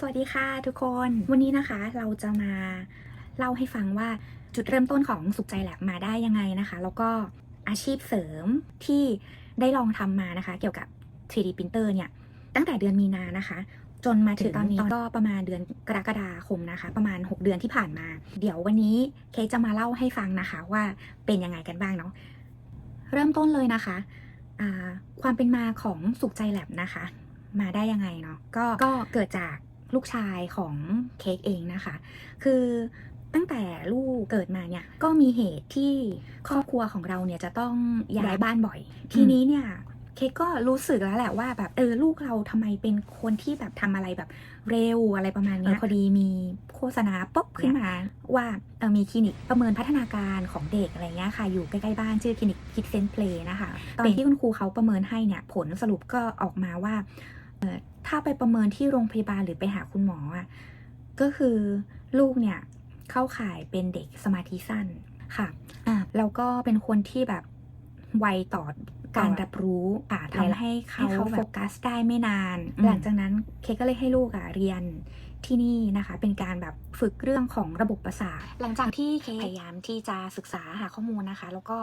สวัสดีค่ะทุกคน วันนี้นะคะเราจะมาเล่าให้ฟังว่าจุดเริ่มต้นของสุขใจแลบมาได้ยังไงนะคะ แล้วก็อาชีพเสริมที่ได้ลองทำมานะคะ เกี่ยวกับ 3D printer เนี่ย ตั้งแต่เดือนมีนานะคะ จนมาถึงตอนนี้ก็ประมาณเดือนกรกฎาคมนะคะ ประมาณ 6 เดือนที่ผ่านมา เดี๋ยววันนี้เคกจะมาเล่าให้ฟังนะคะ ว่าเป็นยังไงกันบ้างเนาะเริ่มต้นเลยนะคะอ่าความเป็นมาของสุขใจแลบนะคะ มาได้ยังไงเนาะก็ก็เกิดจาก ลูกชายของเค้กเองนะคะ คือตั้งแต่ลูกเกิดมาเนี่ยก็มีเหตุที่ครอบครัวของเราเนี่ยจะต้องย้ายบ้านบ่อย ทีนี้เนี่ยเค้กก็รู้สึกแล้วแหละว่าแบบเออลูกเราทำไมเป็นคนที่แบบทำอะไรแบบเร็วอะไรประมาณเนี้ยพอดีมีโฆษณาป๊อปขึ้นมาว่าเออมีคลินิกประเมินพัฒนาการของเด็กอะไรเงี้ยค่ะ อยู่ใกล้ๆบ้านชื่อคลินิกคิดเซนเพลนะคะ ตอนที่คุณครูเขาประเมินให้เนี่ยผลสรุปก็ออกมาว่าเอ่อ ถ้าไปประเมินที่โรงพยาบาลหรือไปหาคุณหมออะก็คือลูกเนี่ยเข้าข่ายเป็นเด็กสมาธิสั้นค่ะอ่าแล้วก็เป็นคนที่แบบไวต่อการรับรู้อ่าทำให้เขาโฟกัสได้ไม่นาน หลังจากนั้นเคกก็เลยให้ลูกอะเรียนที่นี่นะคะ เป็นการแบบฝึกเรื่องของระบบประสาท หลังจากที่เคกพยายามที่จะศึกษาหาข้อมูลนะคะ แล้วก็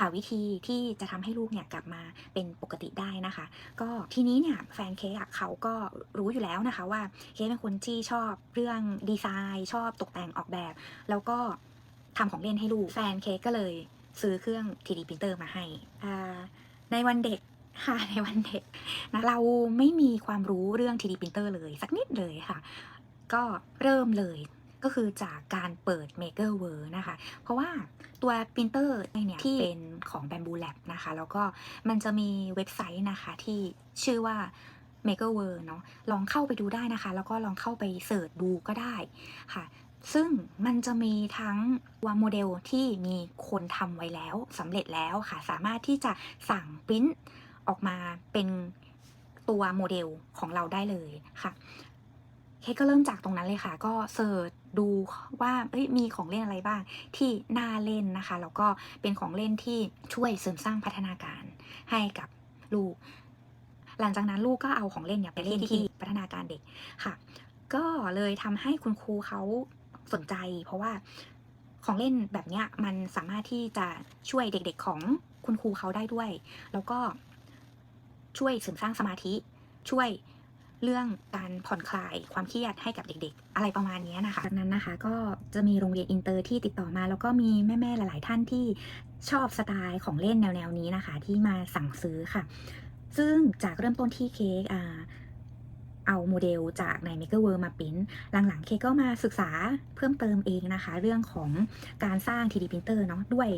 หาวิธีที่จะทำให้ลูกเนี่ยกลับมาเป็นปกติได้นะคะ ก็ทีนี้เนี่ยแฟนเค้กเขาก็รู้อยู่แล้วนะคะว่าเค้กเป็นคนที่ชอบเรื่องดีไซน์ชอบตกแต่งออกแบบ แล้วก็ทำของเล่นให้ลูกแฟนเค้กก็เลยซื้อเครื่อง 3D printer มาให้ในวันเด็กค่ะในวันเด็กนะเราไม่มีความรู้เรื่อง 3D printer เลยสักนิดเลยค่ะ ก็เริ่มเลย ก็คือจากการเปิด Maker World นะคะ เพราะว่าตัวปรินเตอร์เนี่ยที่เป็นของ Bamboo Lab นะคะ แล้วก็มันจะมีเว็บไซต์นะคะที่ชื่อว่า Maker World เนาะลองเข้าไปดูได้นะคะ แล้วก็ลองเข้าไปเสิร์ชดูก็ได้ค่ะซึ่งมันจะมีทั้งตัวโมเดลที่มีคนทำไว้แล้วสำเร็จแล้วค่ะ สามารถที่จะสั่งปริ้นออกมาเป็นตัวโมเดลของเราได้เลยค่ะ เคกก็เริ่มจากตรงนั้นเลยค่ะ ก็เสิร์ช ดูว่าเอ้ยมีของเล่นอะไรบ้าง ที่น่าเล่นนะคะแล้วก็เป็นของเล่นที่ช่วยเสริมสร้างพัฒนาการให้กับลูก หลังจากนั้นลูกก็เอาของเล่นเนี่ยไปเล่นที่พัฒนาการเด็กค่ะ ก็เลยทำให้คุณครูเขาสนใจ เพราะว่าของเล่นแบบเนี้ยมันสามารถที่จะช่วยเด็กๆของคุณครูเขาได้ด้วย แล้วก็ช่วยเสริมสร้างสมาธิช่วย เรื่องการผ่อนคลายความเครียดให้กับเด็กๆ อะไรประมาณนี้นะคะจากนั้นนะคะก็จะมีโรงเรียนอินเตอร์ที่ติดต่อมา แล้วก็มีแม่ๆหลาย ๆ ท่านที่ชอบสไตล์ของเล่นแนวๆนี้นะคะ ที่มาสั่งซื้อค่ะ ซึ่งจากเริ่มต้นที่เค้กอ่าเอาโมเดลจากใน Maker World มาปิ้นหลังๆ เค้กก็มาศึกษาเพิ่มเติมเองนะคะ เรื่องของการสร้าง 3D printer เนาะด้วย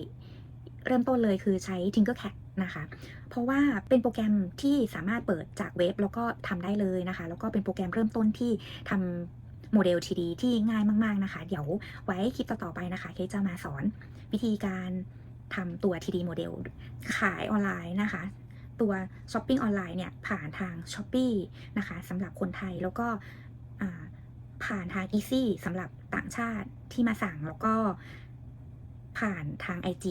เริ่มต้นเลยคือใช้ Tinkercad นะคะ เพราะว่าเป็นโปรแกรมที่สามารถเปิดจากเว็บแล้วก็ทำได้เลยนะคะ แล้วก็เป็นโปรแกรมเริ่มต้นที่ทำโมเดล 3D ที่ง่ายมาก ๆ นะคะ เดี๋ยวไว้คลิปต่อ ๆ ไปนะคะ เคจะมาสอนวิธีการทำตัว 3D โมเดล ขายออนไลน์นะคะ ตัวช้อปปิ้งออนไลน์เนี่ย ผ่านทาง s h อ p e e นะคะสำหรับคนไทยแล้วก็ผ่านทาง Easy สำหรับต่างชาติที่มาสั่งแล้วก็ ผ่านทาง IG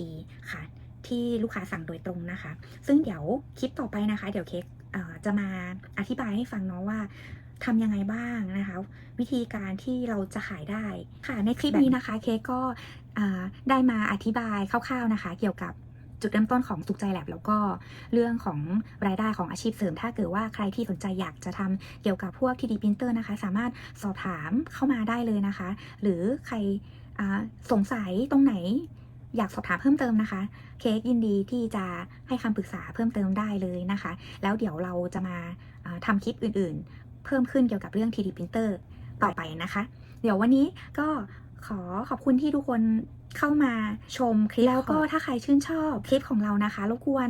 ค่ะ ที่ลูกค้าสั่งโดยตรงนะคะ ซึ่งเดี๋ยวคลิปต่อไปนะคะ เดี๋ยวเค้กจะมาอธิบายให้ฟังเนาะว่าทำยังไงบ้างนะคะ วิธีการที่เราจะขายได้ค่ะในคลิปนี้นะคะ เค้กก็ได้มาอธิบายคร่าวๆนะคะ เกี่ยวกับจุดเริ่มต้นของสุขใจแลบแล้วก็เรื่องของรายได้ของอาชีพเสริม ถ้าเกิดว่าใครที่สนใจอยากจะทำเกี่ยวกับพวก 3D printer นะคะ สามารถสอบถามเข้ามาได้เลยนะคะ หรือใคร สงสัยตรงไหนอยากสอบถามเพิ่มเติมนะคะ เค้กยินดีที่จะให้คำปรึกษาเพิ่มเติมได้เลยนะคะ แล้วเดี๋ยวเราจะมาอ่าทำคลิปอื่นๆ เพิ่มขึ้นเกี่ยวกับเรื่อง 3D printer ต่อไปนะคะ เดี๋ยววันนี้ก็ขอขอบคุณที่ทุกคนเข้ามาชมคลิปแล้วก็ถ้าใครชื่นชอบคลิปของเรานะคะรบกวน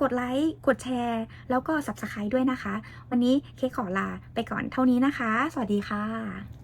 กดไลค์กดแชร์ แล้วก็ subscribe ด้วยนะคะ วันนี้เค้กขอลาไปก่อนเท่านี้นะคะ สวัสดีค่ะ